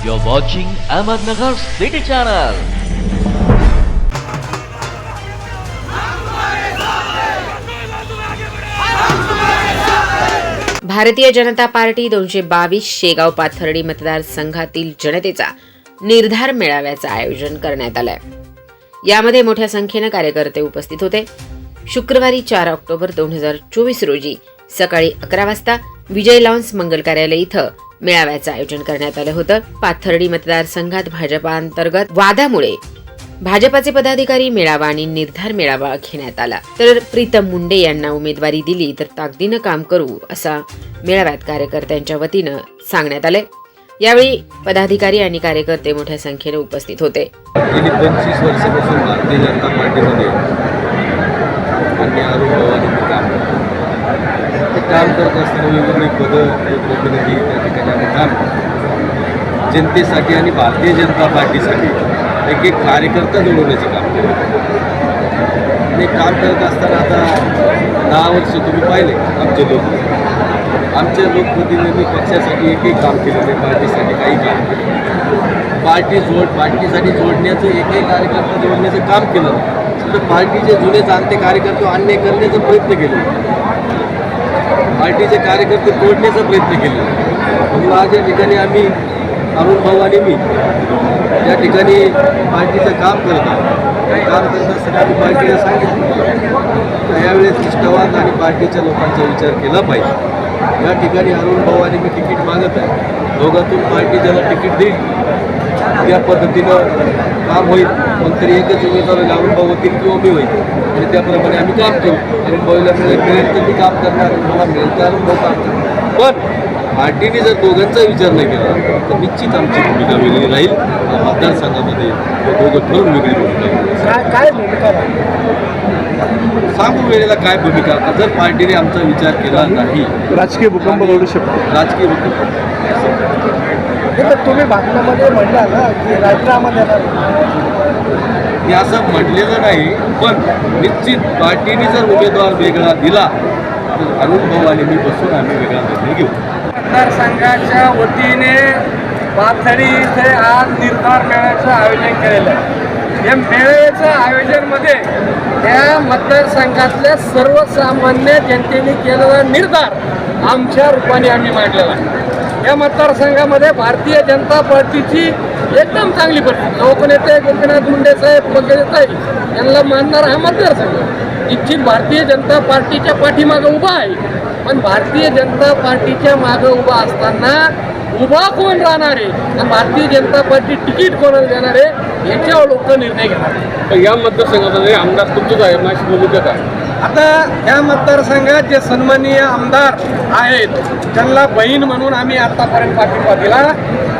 You're watching Ahmednagar City Channel. Bharatiya Janata party दोनशे बावीस शेगाव पाथर्डी मतदारसंघातील जनतेचा निर्धार मेळाव्याचं आयोजन करण्यात आलंय यामध्ये मोठ्या संख्येनं कार्यकर्ते उपस्थित होते शुक्रवारी चार ऑक्टोबर दोन हजार चोवीस रोजी सकाळी अकरा वाजता विजय लॉन्स मंगल कार्यालय इथं मेळाव्याचं आयोजन करण्यात आलं होतं. पाथर्डी मतदारसंघात भाजपाअंतर्गत वादामुळे भाजपाचे पदाधिकारी मेळावा आणि निर्धार मेळावा घेण्यात आला. तर प्रीतम मुंडे यांना उमेदवारी दिली तर ताकदीनं काम करू असा मेळाव्यात कार्यकर्त्यांच्या वतीनं सांगण्यात आले यावेळी पदाधिकारी आणि कार्यकर्ते मोठ्या संख्येने उपस्थित होते. गेली पंचवीस वर्षापासून भारतीय जनता पार्टीमध्ये काम करत असताना वेगवेगळी पदं प्रतिनिधी त्या ठिकाणी आम्ही काम करतो. जनतेसाठी आणि भारतीय जनता पार्टीसाठी एक एक कार्यकर्ता जोडवण्याचं काम केलं आणि काम करत असताना आता दहा वर्ष तुम्ही पाहिले आमचे लोक. आमच्या लोकप्रतिनिधी पक्षासाठी एक एक काम केलेलं आहे पार्टीसाठी काही काम केलं पार्टी जोड पार्टीसाठी जोडण्याचं एकही कार्यकर्ता जोडण्याचं काम केलं. तर पार्टीचे जुने जाणते कार्यकर्ते अन्य करण्याचा प्रयत्न केले. पार्टीचे कार्यकर्ते तोडण्याचा प्रयत्न केले. म्हणून आज या ठिकाणी आम्ही अरुण भाऊ आणि मी या ठिकाणी पार्टीचं काम करत आहोत. काम करत असताना आम्ही पार्टीला सांगितलं. तर यावेळेस निष्ठावाद आणि पार्टीच्या लोकांचा विचार केला पाहिजे. या ठिकाणी अरुण भाऊ आणि मी तिकीट मागत आहे. दोघातून पार्टी ज्याला तिकीट देईल त्या पद्धतीनं काम होईल. मग तरी एकच उमेदवार अरुण भाऊ होतील किंवा मी होईल. आणि त्याप्रमाणे आम्ही काम करू. अरुण भाऊला मिळेल मिळेल तर मी काम करणार. मला मिळेल तर अरुण भाऊ काम करणार. पण पार्टीने जर दोघांचा विचार नाही केला तर निश्चित आमची भूमिका वेगळी राहील. मतदारसंघामध्ये ते दोघं ठरवून वेगळी भूमिका. काय काय भूमिका राहील? सांगू वेळेला काय भूमिका? आता जर पार्टीने आमचा विचार केला नाही राजकीय भूकंप घडू शकतो. राजकीय भूकंप. हे तर तुम्ही भाषणामध्ये म्हणला ना की राजीनामा देणार. मी असं म्हटलेलं नाही पण निश्चित पार्टीने जर उमेदवार वेगळा दिला तर अरुण भाऊ आणि मी बसून आम्ही वेगळा निर्णय घेऊ. मतदारसंघाच्या वतीने पाथडी इथे आज निर्धार मेळ्याचं आयोजन केलेलं आहे. या मेळ्याच्या आयोजनमध्ये त्या मतदारसंघातल्या सर्वसामान्य जनतेने केलेला निर्धार आमच्या रूपाने आम्ही मांडलेला आहे. या मतदारसंघामध्ये भारतीय जनता पार्टीची एकदम चांगली परिस्थिती. लोकनेते गोपीनाथ मुंडे साहेब वगैरे साहेब यांना मानणारा हा मतदारसंघ. इच्छित भारतीय जनता पार्टीच्या पाठीमागं उभा आहे. पण भारतीय जनता पार्टीच्या मागं उभा असताना उभा कोण राहणार आहे? भारतीय जनता पार्टी तिकीट कोणाला देणार आहे? याच्यावर लोक निर्णय घेणार. या मतदारसंघामध्ये आमदार तुमचंच आहे माझी भूमिका काय? आता ह्या मतदारसंघात जे सन्माननीय आमदार आहेत त्यांना बहीण म्हणून आम्ही आतापर्यंत पाठिंबा दिला.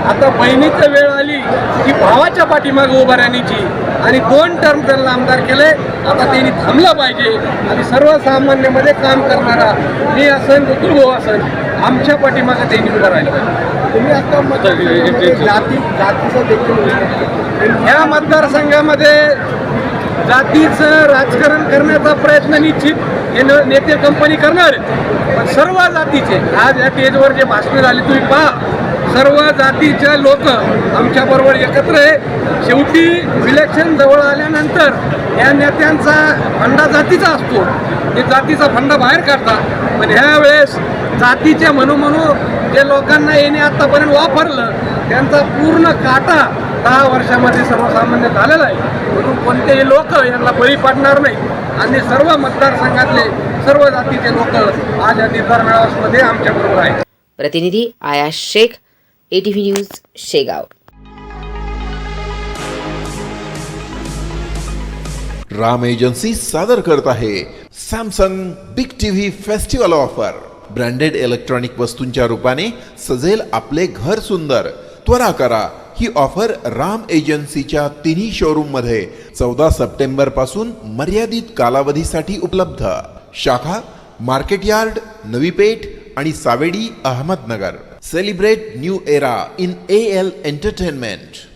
आता बहिणीचं वेळ आली की भावाच्या पाठीमागे उभा राहण्याची. आणि दोन टर्म त्यांना आमदार केले. आता त्यांनी थांबलं पाहिजे. आणि सर्वसामान्यमध्ये काम करणारा मी असन ऋतुल भाऊ असन आमच्या पाठीमागे त्यांनी उभं राहिलं पाहिजे. तुम्ही आता मतदारसंघामध्ये जाती जातीचं देखील. ह्या मतदारसंघामध्ये जातीचं राजकारण करण्याचा प्रयत्न निश्चित हे नेते कंपनी करणार आहेत. पण सर्व जातीचे आज या पेजवर जे भाषणं झाली तुम्ही पहा. सर्व जातीचे लोक आमच्याबरोबर एकत्र आहे. शेवटी इलेक्शन जवळ आल्यानंतर या नेत्यांचा फंडा जातीचा असतो. ते जातीचा फंडा बाहेर काढतात. पण ह्या वेळेस जातीचे म्हणू म्हणू जे लोकांना येणे आतापर्यंत वापरलं त्यांचा पूर्ण काटा दहा वर्षामध्ये सर्वसामान्य झालेला आहे. म्हणून कोणतेही लोक यांना बळी पडणार नाही. आणि सर्व मतदारसंघातले सर्व जातीचे लोक आज या निर्धार मेळाव्यामध्ये आमच्याबरोबर आहेत. प्रतिनिधी Ayash Shaikh ATV news Shegaon Ram agency सादर करत आहे. Samsung big TV festival offer branded electronic वस्तूंच्या रूपाने सजेल आपले घर सुंदर. त्वरा करा. ही ऑफर राम एजन्सीच्या तिन्ही शोरूममध्ये चौदा सप्टेंबरपासून मर्यादित कालावधीसाठी उपलब्ध. शाखा मार्केट यार्ड नवी पेठ आणि Savedi Ahmednagar. Celebrate new era in AL Entertainment.